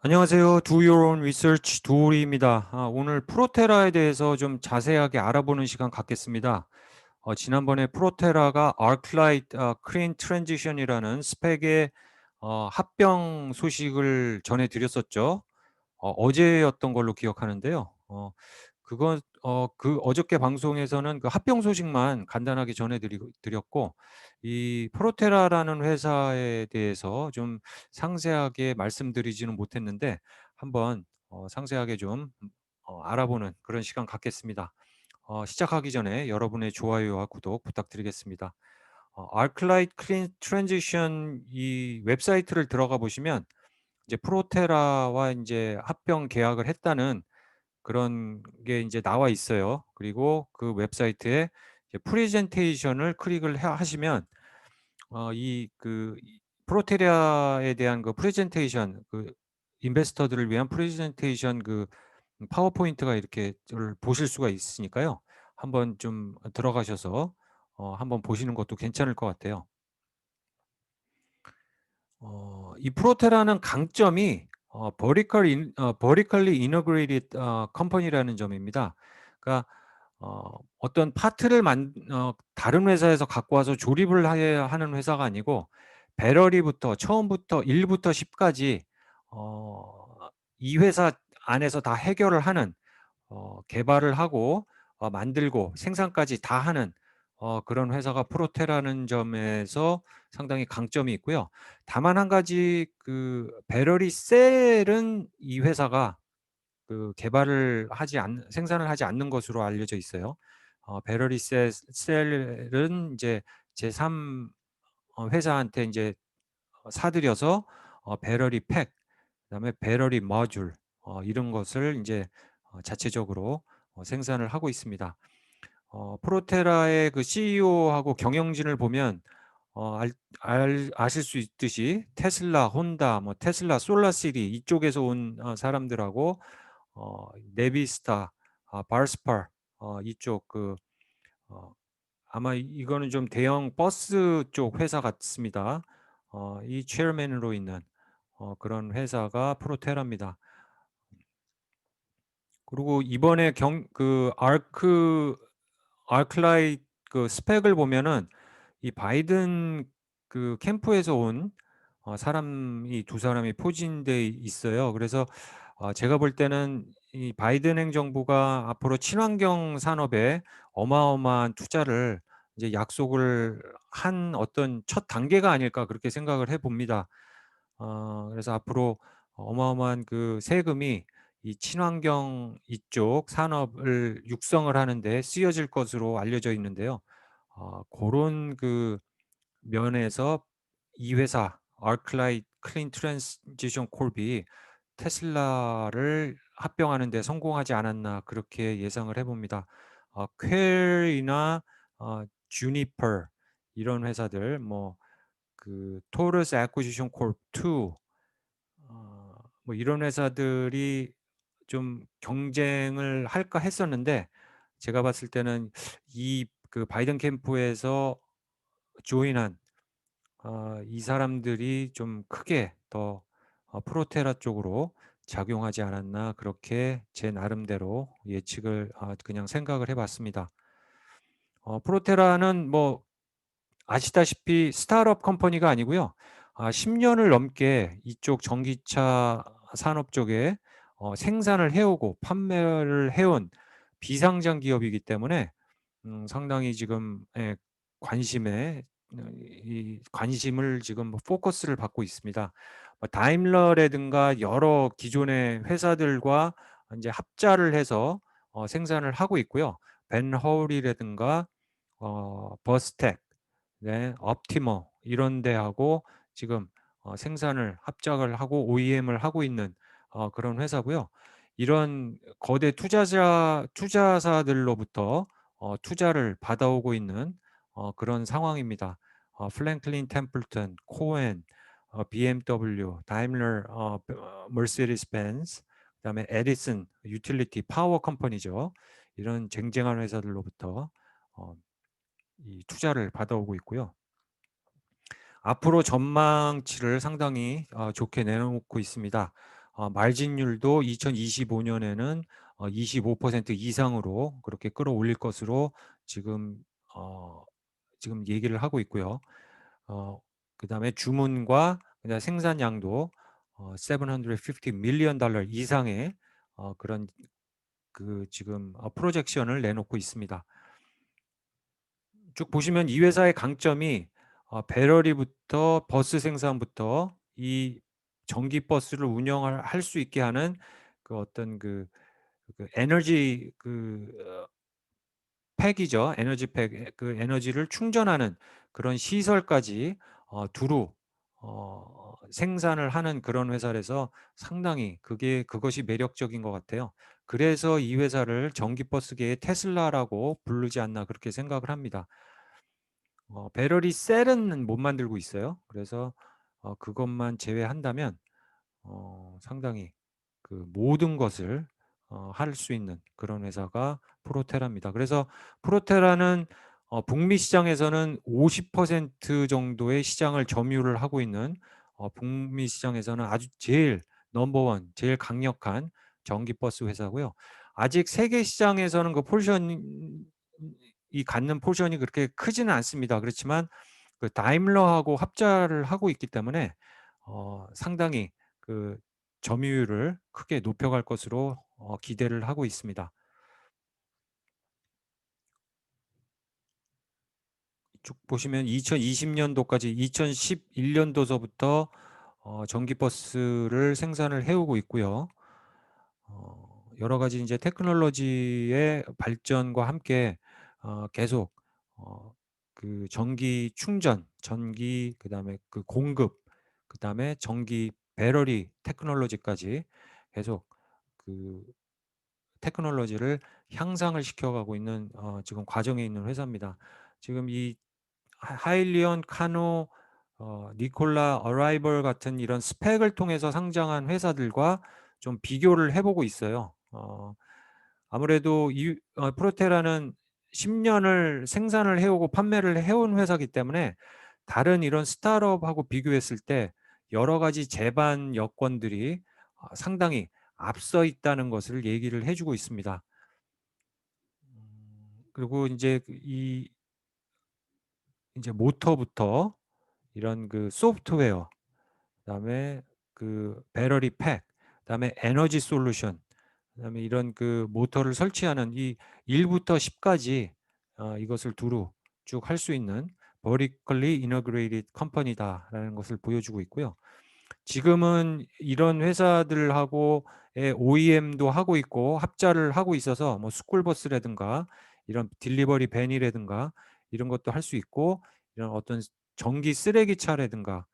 안녕하세요. Do Your Own Research 도우리입니다. 아, 오늘 프로테라에 대해서 좀 자세하게 알아보는 시간 갖겠습니다. 어, 지난번에 프로테라가 ArcLight 어, Clean Transition이라는 스펙의 어, 합병 소식을 전해드렸었죠. 어, 어제였던 걸로 기억하는데요. 어, 그건 어, 그 어저께 방송에서는 그 합병 소식만 간단하게 전해드렸고 이 프로테라라는 회사에 대해서 좀 상세하게 말씀드리지는 못했는데 한번 어, 상세하게 좀 어, 알아보는 그런 시간 갖겠습니다. 어, 시작하기 전에 여러분의 좋아요와 구독 부탁드리겠습니다. 어, Arclight Clean Transition 이 웹사이트를 들어가 보시면 이제 프로테라와 이제 합병 계약을 했다는 그런 게 이제 나와 있어요. 그리고 그 웹사이트에 프레젠테이션을 클릭을 해 하시면 어 이그 프로테라에 대한 그 프레젠테이션 그 인베스터들을 위한 프레젠테이션 그 파워포인트가 이렇게 를 보실 수가 있으니까요. 한번 좀 들어가셔서 어 한번 보시는 것도 괜찮을 것 같아요. 어 이 프로테라는 강점이 어 vertical in 어 vertically integrated 어 컴퍼니라는 점입니다. 그러니까 어 어떤 파트를 만 어 다른 회사에서 갖고 와서 조립을 해야 하는 회사가 아니고 배러리부터 처음부터 1 부터 10 까지 어 이 회사 안에서 다 해결을 하는 어 개발을 하고 어 만들고 생산까지 다 하는 어 그런 회사가 프로테라는 점에서 상당히 강점이 있고요. 다만 한 가지 그 배러리 셀은 이 회사가 그 개발을 하지 않 생산을 하지 않는 것으로 알려져 있어요. 어셀 셀은 이제 제3 어 회사한테 어 사들여서 어 배러리 팩 그다음에 배러리 모듈 어 이런 것을 인제 어 자체적으로 어 생산을 하고 있습니다. 어 프로테라의 그 CEO하고 경영진을 보면 어 알 알 아실 수 있듯이 테슬라, 혼다, 뭐 테슬라 솔라시티 이쪽에서 온 어 사람들하고 어 네비스타, 아 발스팔 어 이쪽 그 어 아마 이거는 좀 대형 버스 쪽 회사 같습니다. 어 이 체어맨으로 있는 어 그런 회사가 프로테라입니다. 그리고 이번에 경 그 아크 아크라이트 그 스펙을 보면은 이 바이든 그 캠프에서 온 어 사람이 2 사람이 포진돼 있어요. 그래서 어 제가 볼 때는 이 바이든 행정부가 앞으로 친환경 산업에 어마어마한 투자를 이제 약속을 한 어떤 첫 단계가 아닐까 그렇게 생각을 해 봅니다. 어 그래서 앞으로 어마어마한 그 세금이 이 친환경 이쪽 산업을 육성을 하는 데 쓰여질 것으로 알려져 있는데요. 어 고런 그 면에서 이 회사 아크라이트 클린 트랜지션 콜이 테슬라를 합병하는 데 성공하지 않았나 그렇게 예상을 해 봅니다. 어 퀘일이나 어 주니퍼 이런 회사들 뭐그 토러스 애퀴지션 콜2 어 뭐 이런 회사들이 좀 경쟁을 할까 했었는데 제가 봤을 때는 이 그 바이든 캠프에서 조인한 어 이 사람들이 좀 크게 더 어 프로테라 쪽으로 작용하지 않았나 그렇게 제 나름대로 예측을 아 그냥 생각을 해 봤습니다. 어 프로테라는 뭐 아시다시피 스타트업 컴퍼니가 아니고요. 아 10 년을 넘게 이쪽 전기차 산업 쪽에 어 생산을 해 오고 판매를 해온 비상장 기업이기 때문에 음 상당히 지금 예 관심에 어이 관심을 지금 포커스를 받고 있습니다. 뭐 다임러라든가 여러 기존의 회사들과 인제 합자를 해서 어 생산을 하고 있고요. 벤 허울이라든가 어 버스텍 네 옵티머 이런 데하고 지금 어 생산을 합작을 하고 OEM을 하고 있는 어 그런 회사고요. 이런 거대 투자자 투자사들로부터 어 투자를 받아오고 있는 어 그런 상황입니다. 어 프랭클린 템플턴, 코엔, 어 BMW, 다임러 어 머세디스 벤츠 그다음에 에디슨 유틸리티 파워 컴퍼니죠. 이런 쟁쟁한 회사들로부터 어 이 투자를 받아오고 있고요. 앞으로 전망치를 상당히 어 좋게 내놓고 있습니다. 어 마진율도 2025년에는 어25% 이상으로 그렇게 끌어올릴 것으로 지금 어 지금 얘기를 하고 있고요. 어 그 다음에 주문과 그다음에 생산량도 어 $750 million 이상의 어 그런 그 지금 어 프로젝션을 내놓고 있습니다. 쭉 보시면 이 회사의 강점이 어 배터리부터 버스 생산부터 이 전기 버스를 운영을 할수 있게 하는 그 어떤 그 그 에너지 그어 팩이죠. 에너지 팩에그 에너지를 충전하는 그런 시설까지 어 두루 어 생산을 하는 그런 회사라서 상당히 그게 그것이 매력적인 것 같아요. 그래서 이 회사를 전기버스계의 테슬라라고 부르지 않나 그렇게 생각을 합니다. 어 배터리 셀은 못 만들고 있어요. 그래서 어 그것만 제외한다면 어 상당히 그 모든 것을 어 할 수 있는 그런 회사가 프로테라입니다. 그래서 프로테라는 어 북미 시장에서는 50% 정도의 시장을 점유를 하고 있는 어 북미 시장에서는 아주 제일 넘버 원 제일 강력한 전기버스 회사고요. 아직 세계 시장에서는 그 포지션이 갖는 포지션이 그렇게 크지는 않습니다. 그렇지만 그 다임러하고 합작을 하고 있기 때문에 어 상당히 그 점유율을 크게 높여갈 것으로 어 기대를 하고 있습니다. 쭉 보시면 2020 년도까지 2011 년도서부터 어 전기버스를 생산을 해 오고 있고요. 어 여러 가지 인제 테크놀로지의 발전과 함께 어 계속 어 그 전기 충전, 전기 그다음에 그 공급, 그다음에 전기 배터리 테크놀로지까지 계속 그 테크놀로지를 향상을 시켜가고 있는 어 지금 과정에 있는 회사입니다. 지금 이하 하일리온, 카노, 어 니콜라, 어라이벌 같은 이런 스펙을 통해서 상장한 회사들과 좀 비교를 해 보고 있어요. 어 아무래도 이 어 프로테라는 10 년을 생산을 해 오고 판매를 해온 회사이기 때문에 다른 이런 스타트업하고 비교했을 때 여러 가지 제반 여건들이 어 상당히 앞서 있다는 것을 얘기를 해 주고 있습니다. 음 그리고 인제 그이 인제 모터부터 이런 그 소프트웨어 그다음에 그 배터리 팩 그다음에 에너지 솔루션 그다음에 이런 그 모터를 설치하는 이 1 부터 10 까지 어 이것을 두루 쭉 할 수 있는 vertically integrated company다라는 것을 보여주고 있고요. 지금은 이런 회사들하고의 OEM도 하고 있고 합작을 하고 있어서 뭐 스쿨버스라든가 이런 딜리버리 밴이라든가 이런 것도 할 수 있고 이런 어떤 스 전기 쓰레기차라든가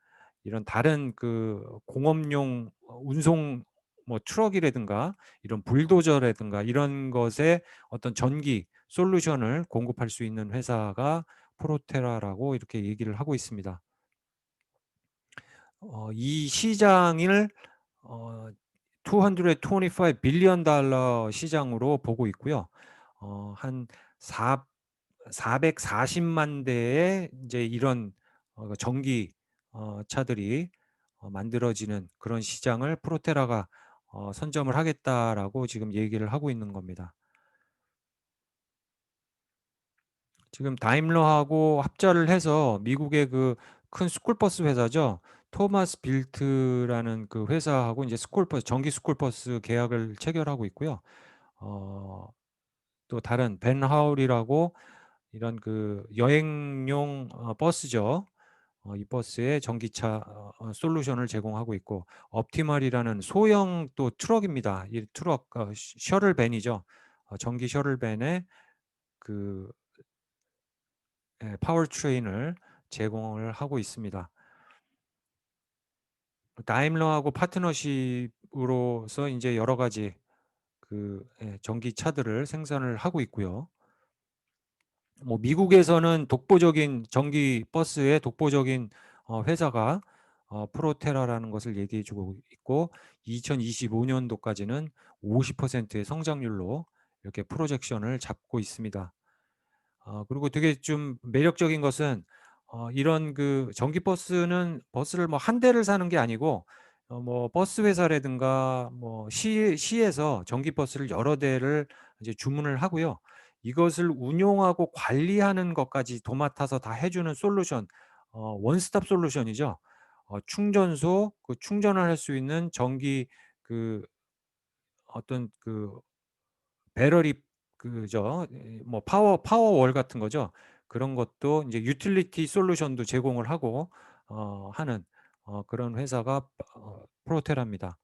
이런 다른 그 공업용 어 운송 뭐 트럭이라든가 이런 불도저라든가 이런 것에 어떤 전기 솔루션을 공급할 수 있는 회사가 프로테라라고 이렇게 얘기를 하고 있습니다. 어 이 시장을 어 $225 billion 시장으로 보고 있고요. 어한사 440만 대의 인제 이런 어 전기 어 차들이 어 만들어지는 그런 시장을 프로테라가 어 선점을 하겠다라고 지금 얘기를 하고 있는 겁니다. 지금 다임러하고 합작을 해서 미국의 그 큰 스쿨버스 회사죠. 토마스 빌트라는 그 회사하고 인제 스쿨버스 전기 스쿨버스 계약을 체결하고 있고요. 어 또 다른 벤 하울이라고 이런 그 여행용 어 버스죠. 어이 버스에 전기차 어어 솔루션을 제공하고 있고 옵티멀이라는 소형 또 트럭입니다. 이 트럭 셔틀밴이죠. 어 전기 셔틀밴에 그예 파워트레인을 제공을 하고 있습니다. 다임러하고 파트너십으로서 인제 여러 가지 그예 전기차들을 생산을 하고 있고요. 뭐 미국에서는 독보적인 전기 버스의 독보적인 어 회사가 어 프로테라라는 것을 얘기해 주고 있고 2025 년도까지는 50%의 성장률로 이렇게 프로젝션을 잡고 있습니다. 어 그리고 되게 좀 매력적인 것은 어 이런 그 전기 버스는 버스를 뭐1 대를 사는 게 아니고 어 뭐 버스 회사라든가 뭐 시 시에서 전기 버스를 여러 대를 이제 주문을 하고요. 이것을 운용하고 관리하는 것까지 도맡아서 다 해 주는 솔루션 어 원스톱 솔루션이죠. 어 충전소 그 충전을 할 수 있는 전기 그 어떤 그 배터리 그죠. 예뭐 파워 파워월 같은 거죠. 그런 것도 인제 유틸리티 솔루션도 제공을 하고 어 하는 어 그런 회사가 어 프로테라입니다.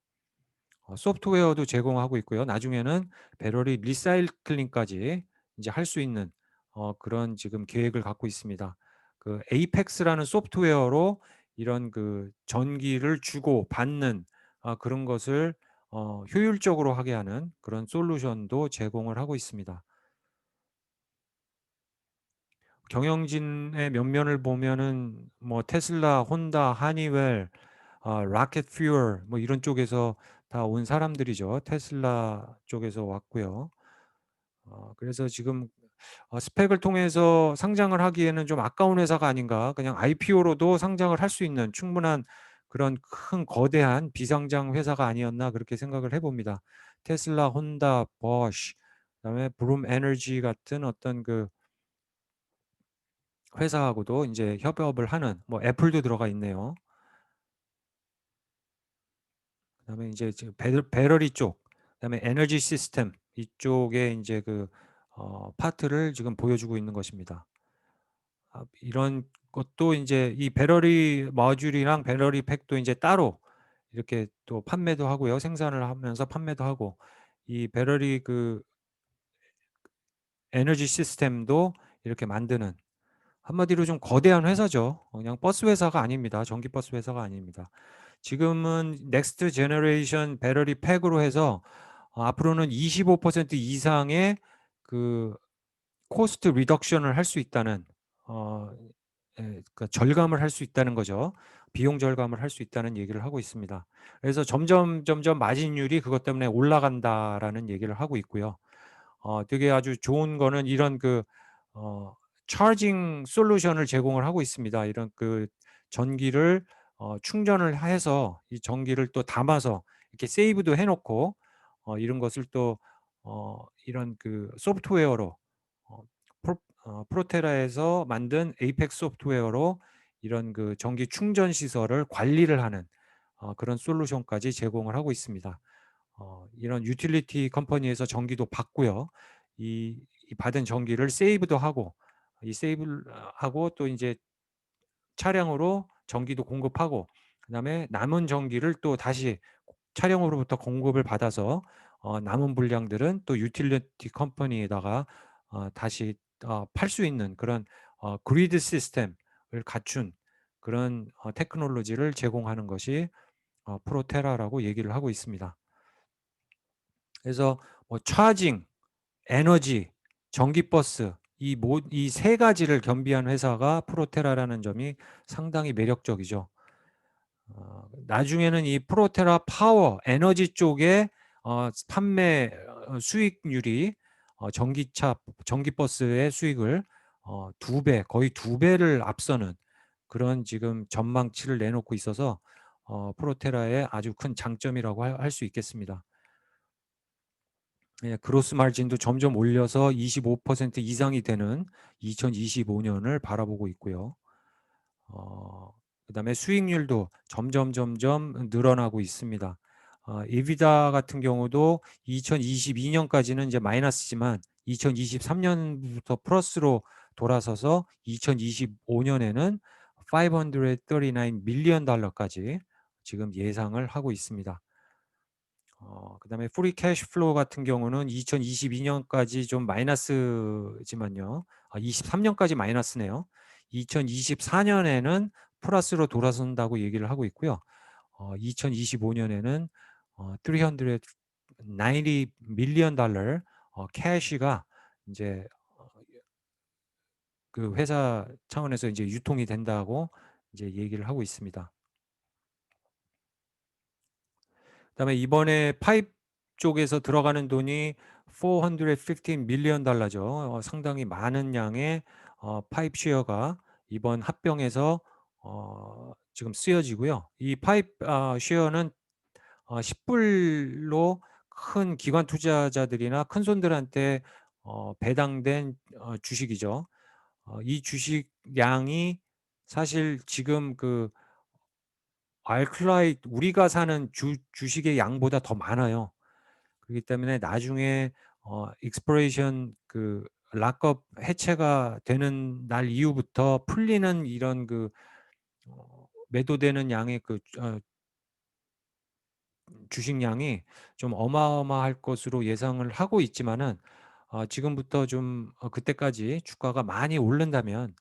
어 소프트웨어도 제공하고 있고요. 나중에는 배터리 리사이클링까지 인제 할 수 있는 어 그런 지금 계획을 갖고 있습니다. 그 에이펙스라는 소프트웨어로 이런 그 전기를 주고 받는 아 그런 것을 어 효율적으로 하게 하는 그런 솔루션도 제공을 하고 있습니다. 경영진의 면면을 보면은 뭐 테슬라, 혼다, 하니웰, 아 로켓 퓨얼 뭐 이런 쪽에서 다 온 사람들이죠. 테슬라 쪽에서 왔고요. 어 그래서 지금 어 '스펙을 통해서 상장을 하기에는 좀 아까운 회사가 아닌가. 그냥 IPO로도 상장을 할 수 있는 충분한 그런 큰 거대한 비상장 회사가 아니었나.' 그렇게 생각을 해 봅니다. 테슬라, 혼다, 보쉬 그다음에 블룸 에너지 같은 어떤 그 회사하고도 인제 협업을 하는 뭐 애플도 들어가 있네요. 그다음에 지금 배터 배터리 쪽 그다음에 에너지 시스템 이쪽에 인제 그 어 파트를 지금 보여주고 있는 것입니다. 아 이런 것도 인제 이 배터리 모듈이랑 배터리 팩도 인제 따로 이렇게 또 판매도 하고요. 생산을 하면서 판매도 하고 이 배터리 그 에너지 시스템도 이렇게 만드는 한마디로 좀 거대한 회사죠. 어 그냥 버스 회사가 아닙니다. 전기 버스 회사가 아닙니다. 지금은 넥스트 제너레이션 배터리 팩으로 해서 어 앞으로는 25% 이상의 그 코스트 리덕션을 할 수 있다는 어 예 그러니까 절감을 할 수 있다는 거죠. 비용 절감을 할 수 있다는 얘기를 하고 있습니다. 그래서 점점, 점점 마진율이 그것 때문에 올라간다라는 얘기를 하고 있고요. 어 되게 아주 좋은 거는 이런 그 어 차징 솔루션을 제공을 하고 있습니다. 이런 그 전기를 어 충전을 해서 이 전기를 또 담아서 이렇게 세이브도 해 놓고 어 이런 것을 또 어 이런 그 소프트웨어로 어 프로 어 프로테라에서 만든 에이펙스 소프트웨어로 이런 그 전기 충전 시설을 관리를 하는 어 그런 솔루션까지 제공을 하고 있습니다. 어 이런 유틸리티 컴퍼니에서 전기도 받고요. 이 이 받은 전기를 세이브도 하고 이 세이브를 하고 또 인제 차량으로 전기도 공급하고 그다음에 남은 전기를 또 다시 차량으로부터 공급을 받아서 어 남은 분량들은 또 유틸리티 컴퍼니에다가 어 다시 어 팔 수 있는 그런 어 그리드 시스템을 갖춘 그런 어 테크놀로지를 제공하는 것이 어 프로테라라고 얘기를 하고 있습니다. 그래서 뭐 차징, 에너지, 전기버스 이 세 가지를 겸비한 회사가 프로테라라는 점이 상당히 매력적이죠. 어 나중에는 이 프로테라 파워 에너지 쪽에 어 판매 어 수익률이 어 전기차 전기버스의 수익을 어2배 거의 2 배를 앞서는 그런 지금 전망치를 내놓고 있어서 어 프로테라의 아주 큰 장점이라고 할할수 있겠습니다. 예 그로스 마진도 점점 올려서 25% 이상이 되는 2025 년을 바라보고 있고요. 어 그다음에 수익률도 점점, 점점 늘어나고 있습니다. 어 EBITDA 같은 경우도 2022 년까지는 이제 마이너스지만 2023 년부터 플러스로 돌아서서 2025 년에는 $539 까지 지금 예상을 하고 있습니다. 어 그 다음에 프리 캐시 플로우 같은 경우는 2022 년까지 좀 마이너스지만요. 아 23 년까지 마이너스네요. 2024 년에는 플러스로 돌아선다고 얘기를 하고 있고요. 어 2025 년에는 어 $390 밀리언 어 캐시가 인제 어그 회사 차원에서 이제 유통이 된다고 이제 얘기를 하고 있습니다. 그다음에 이번에 파이프 쪽에서 들어가는 돈이 $415 밀리언 죠. 어 상당히 많은 양의 어 파이프 쉐어가 이번 합병에서 어 지금 쓰여지고요. 이 파이프 아 쉐어는 어 10불로 큰 기관 투자자들이나 큰 손들한테 어 배당된 어 주식이죠. 어 이 주식량이 사실 지금 그 알클라이 우리가 사는 주 주식의 양보다 더 많아요. 그렇기 때문에 나중에 어 expiration 그 락업 해체가 되는 날 이후부터 풀리는 이런 그어 매도되는 양의 그 어 주식량이 좀 어마어마할 것으로 예상을 하고 있지만은 어 지금부터 좀 어 그때까지 주가가 많이 오른다면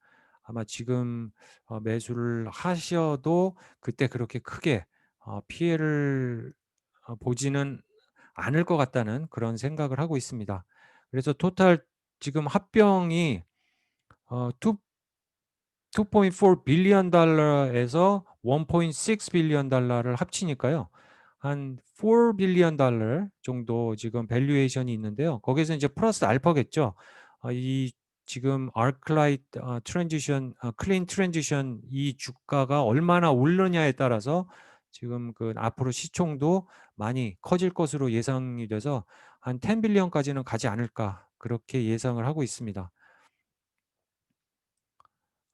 아마 지금 어 매수를 하셔도 그때 그렇게 크게 어 피해를 어 보지는 않을 것 같다는 그런 생각을 하고 있습니다. 그래서 토탈 지금 합병이 어투 $2.4 billion 에서 $1.6 billion 를 합치니까요. 한 $4 billion 정도 지금 밸류에이션이 있는데요. 거기에서 이제 플러스 알파겠죠. 어이 지금 아크라이트 어 트랜지션 어 클린 트랜지션 이 주가가 얼마나 오르느냐에 따라서 지금 그 앞으로 시총도 많이 커질 것으로 예상이 돼서 한 $10 billion까지는 가지 않을까 그렇게 예상을 하고 있습니다.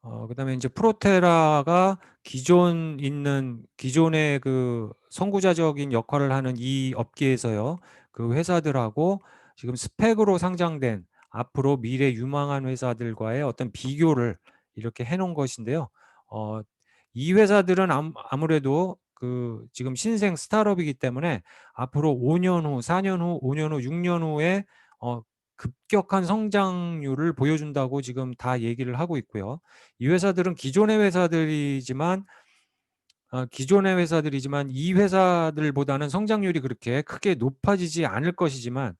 어 그다음에 인제 프로테라가 기존 있는 기존의 그 선구자적인 역할을 하는 이 업계에서요. 그 회사들하고 지금 스펙으로 상장된 앞으로 미래 유망한 회사들과의 어떤 비교를 이렇게 해 놓은 것인데요. 어 이 회사들은 암 아무래도 그 지금 신생 스타트업이기 때문에 앞으로 5년 후, 4년 후, 5년 후, 6년 후에 어 급격한 성장률을 보여준다고 지금 다 얘기를 하고 있고요. 이 회사들은 기존의 회사들이지만 어 기존의 회사들이지만 이 회사들보다는 성장률이 그렇게 크게 높아지지 않을 것이지만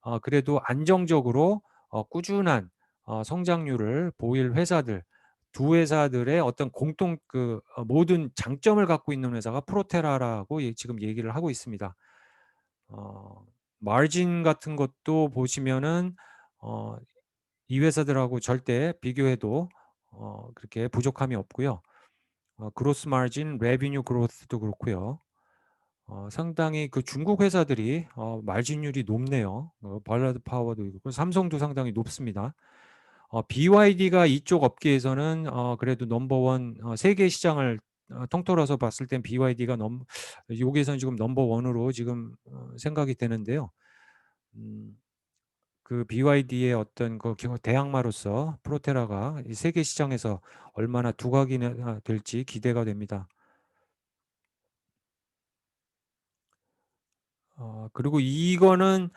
어 그래도 안정적으로 어 꾸준한 어 성장률을 보일 회사들, 두 회사들의 어떤 공통 그어 모든 장점을 갖고 있는 회사가 프로테라라고 예 지금 얘기를 하고 있습니다. 어 마진 같은 것도 보시면은 어 이 회사들하고 절대 비교해도 어 그렇게 부족함이 없고요. 어 그로스 마진, 레비뉴 그로스도 그렇고요. 어 상당히 그 중국 회사들이 어 마진율이 높네요. 어 발라드 파워도 있고 삼성도 상당히 높습니다. 어 BYD가 이쪽 업계에서는 어 그래도 넘버 원 어 세계 시장을 어 통틀어서 봤을 땐 BYD가 넘 여기에서는 지금 넘버 원으로 지금 어 생각이 되는데요. 음 그 BYD의 어떤 그겨 대항마로서 프로테라가 이 세계 시장에서 얼마나 두각이나 될지 기대가 됩니다. 어 그리고 이거는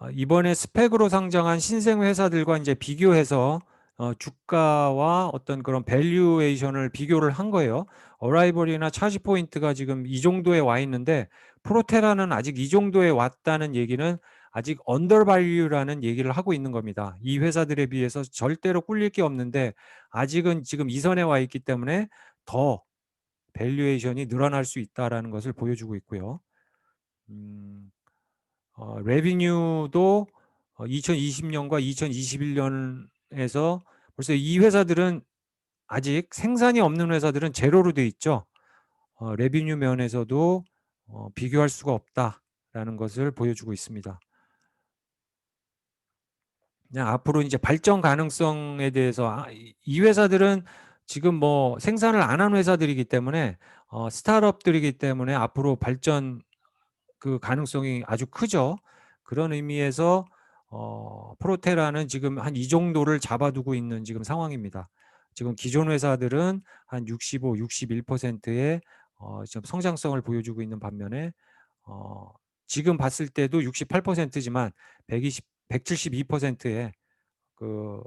어 이번에 스펙으로 상장한 신생 회사들과 인제 비교해서 어 주가와 어떤 그런 밸류에이션을 비교를 한 거예요. 어라이벌이나 차지 포인트가 지금 이 정도에 와 있는데 프로테라는 아직 이 정도에 왔다는 얘기는 아직 언더 밸류라는 얘기를 하고 있는 겁니다. 이 회사들에 비해서 절대로 꿀릴 게 없는데 아직은 지금 이 선에 와 있기 때문에 더 밸류에이션이 늘어날 수 있다라는 것을 보여주고 있고요. 음 어 레비뉴도 어2020 년과 2021년 에서 벌써 이 회사들은 아직 생산이 없는 회사들은 제로로 돼 있죠. 어 레비뉴 면에서도 어 '비교할 수가 없다.'라는 것을 보여주고 있습니다. 앞으로 인제 발전 가능성에 대해서 아이이 회사들은 지금 뭐 생산을 안 하는 회사들이기 때문에 어 스타트업들이기 때문에 앞으로 발전 그 가능성이 아주 크죠. 그런 의미에서 어 프로테라는 지금 한 이 정도를 잡아 두고 있는 지금 상황입니다. 지금 기존 회사들은 한 65, 61%의어좀 성장성을 보여주고 있는 반면에 어 지금 봤을 때도 68% 지만 120 172%의 그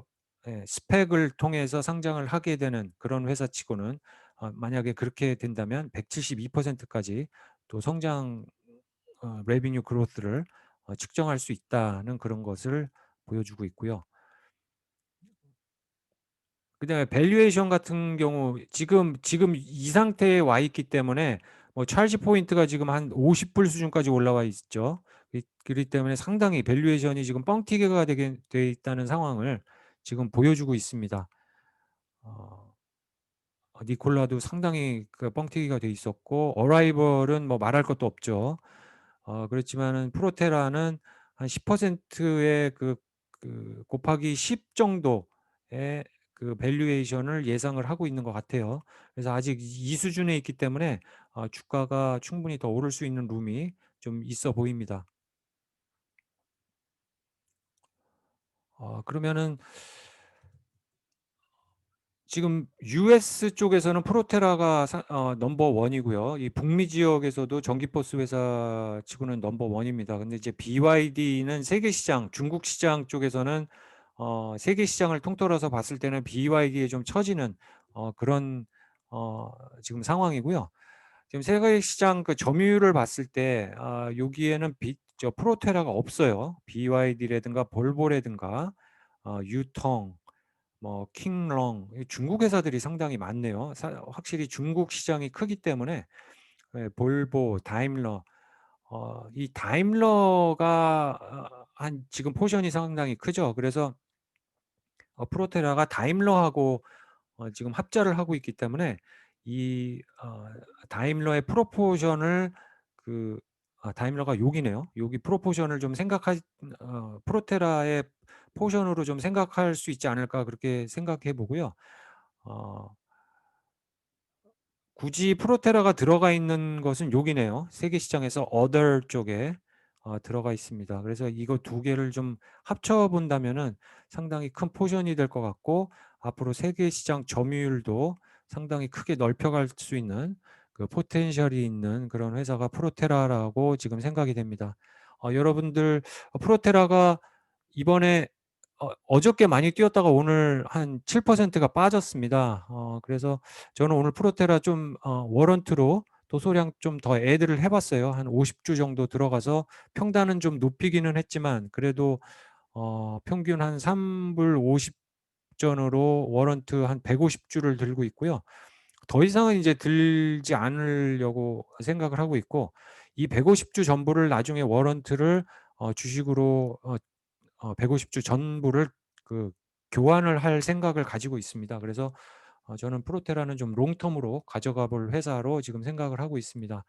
예 스펙을 통해서 상장을 하게 되는 그런 회사치고는 어 만약에 그렇게 된다면 172% 까지 또 성장 어 레비뉴 그로스를 어 측정할 수 있다는 그런 것을 보여주고 있고요. 그다음에 밸류에이션 같은 경우 지금 지금 이 상태에 와 있기 때문에 뭐 찰지 포인트가 지금 한 $50 수준까지 올라와 있죠. 이 그렇기 때문에 상당히 밸류에이션이 지금 뻥튀기가 되게 돼 있다는 상황을 지금 보여주고 있습니다. 어 니콜라도 상당히 그 뻥튀기가 돼 있었고 어라이벌은 뭐 말할 것도 없죠. 어 그렇지만은 프로테라는 한 10%의 그 그 곱하기 10 정도의 그 밸류에이션을 예상을 하고 있는 것 같아요. 그래서 아직 이 수준에 있기 때문에 어 주가가 충분히 더 오를 수 있는 룸이 좀 있어 보입니다. 어 그러면은 지금 US 쪽에서는 프로테라가 사 어 넘버 1 이고요. 이 북미 지역에서도 전기버스 회사 치고는 넘버 1 입니다. 근데 이제 BYD는 세계 시장, 중국 시장 쪽에서는 어 세계 시장을 통틀어서 봤을 때는 BYD에 좀 처지는 어 그런 어 지금 상황이고요. 지금 세계 시장 그 점유율을 봤을 때 아 여기에는 비 저 프로테라가 없어요. BYD라든가 볼보라든가 어 유통 뭐 킹롱 이 중국 회사들이 상당히 많네요. 사 확실히 중국 시장이 크기 때문에 예 볼보, 다임러 어 이 다임러가 어한 지금 포션이 상당히 크죠. 그래서 어 프로테라가 다임러하고 어 지금 합작을 하고 있기 때문에 이 어 다임러의 프로포션을 그 아 다임러가 여기네요. 여기 프로포션을 좀 생각하 어 '프로테라의 포션으로 좀 생각할 수 있지 않을까.' 그렇게 생각해 보고요. 어 굳이 프로테라가 들어가 있는 것은 여기네요. 세계 시장에서 other 쪽에 어 들어가 있습니다. 그래서 이거 두 개를 좀 합쳐 본다면은 상당히 큰 포션이 될 것 같고 앞으로 세계 시장 점유율도 상당히 크게 넓혀갈 수 있는 그 포텐셜이 있는 그런 회사가 프로테라라고 지금 생각이 됩니다. 어 여러분들 어 프로테라가 이번에 어 어저께 많이 뛰었다가 오늘 한 7%가 빠졌습니다. 어 그래서 저는 오늘 프로테라 좀 어 워런트로 도소량 좀 더 애드를 해 봤어요. 한 50주 정도 들어가서 평단은 좀 높이기는 했지만 그래도 어 평균 한 3불 50 전으로 워런트 한 150 주를 들고 있고요. 더 이상은 이제 들지 않으려고 생각을 하고 있고 이 150주 전부를 나중에 워런트를 어 주식으로 어 어 150주 전부를 그 교환을 할 생각을 가지고 있습니다. 그래서 어 저는 프로테라는 좀 롱텀으로 가져가 볼 회사로 지금 생각을 하고 있습니다.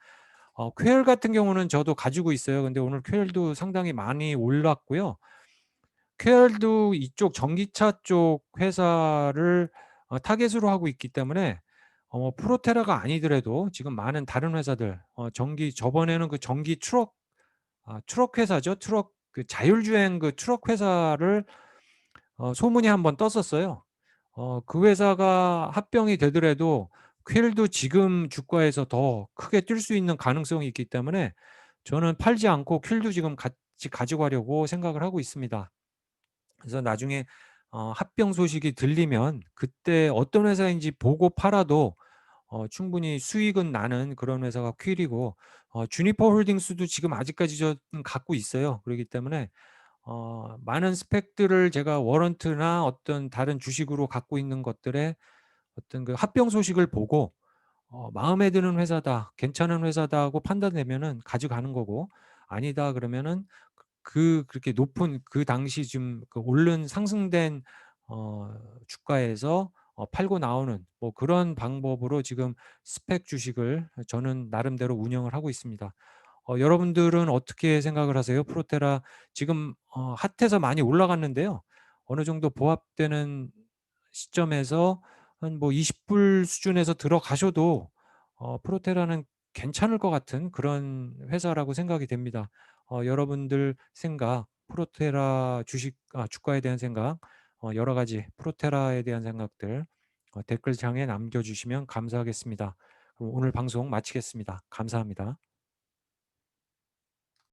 어 퀘엘 같은 경우는 저도 가지고 있어요. 근데 오늘 퀘엘도 상당히 많이 올랐고요. 퀘엘도 이쪽 전기차 쪽 회사를 어 타깃으로 하고 있기 때문에 어 프로테라가 아니더라도 지금 많은 다른 회사들 어 전기 저번에는 그 전기 트럭 아 트럭 회사죠. 트럭 그 자율주행 그 트럭 회사를 어 소문이 한번 떴었어요. 어 그 회사가 합병이 되더라도 퀼도 지금 주가에서 더 크게 뛸 수 있는 가능성이 있기 때문에 저는 팔지 않고 퀼도 지금 같이 가져가려고 생각을 하고 있습니다. 그래서 나중에 어 합병 소식이 들리면 그때 어떤 회사인지 보고 팔아도 어 충분히 수익은 나는 그런 회사가 퀼이고 어 주니퍼 홀딩스도 지금 아직까지 저는 갖고 있어요. 그러기 때문에 어 많은 스펙들을 제가 워런트나 어떤 다른 주식으로 갖고 있는 것들의 어떤 그 합병 소식을 보고 어 '마음에 드는 회사다. 괜찮은 회사다.' 하고 판단되면은 가져가는 거고 아니다 그러면은 그 그렇게 높은 그 당시 좀그 오른 상승된 어 주가에서 어 팔고 나오는 뭐 그런 방법으로 지금 스펙 주식을 저는 나름대로 운영을 하고 있습니다. 어 여러분들은 어떻게 생각을 하세요? 프로테라 지금 어 핫해서 많이 올라갔는데요. 어느 정도 보합되는 시점에서 한 뭐 20불 수준에서 들어가셔도 어 프로테라는 괜찮을 것 같은 그런 회사라고 생각이 됩니다. 어 여러분들 생각, 프로테라 주식 아 주가에 대한 생각 어 여러 가지 프로테라에 대한 생각들 어 댓글창에 남겨 주시면 감사하겠습니다. 오늘 방송 마치겠습니다. 감사합니다.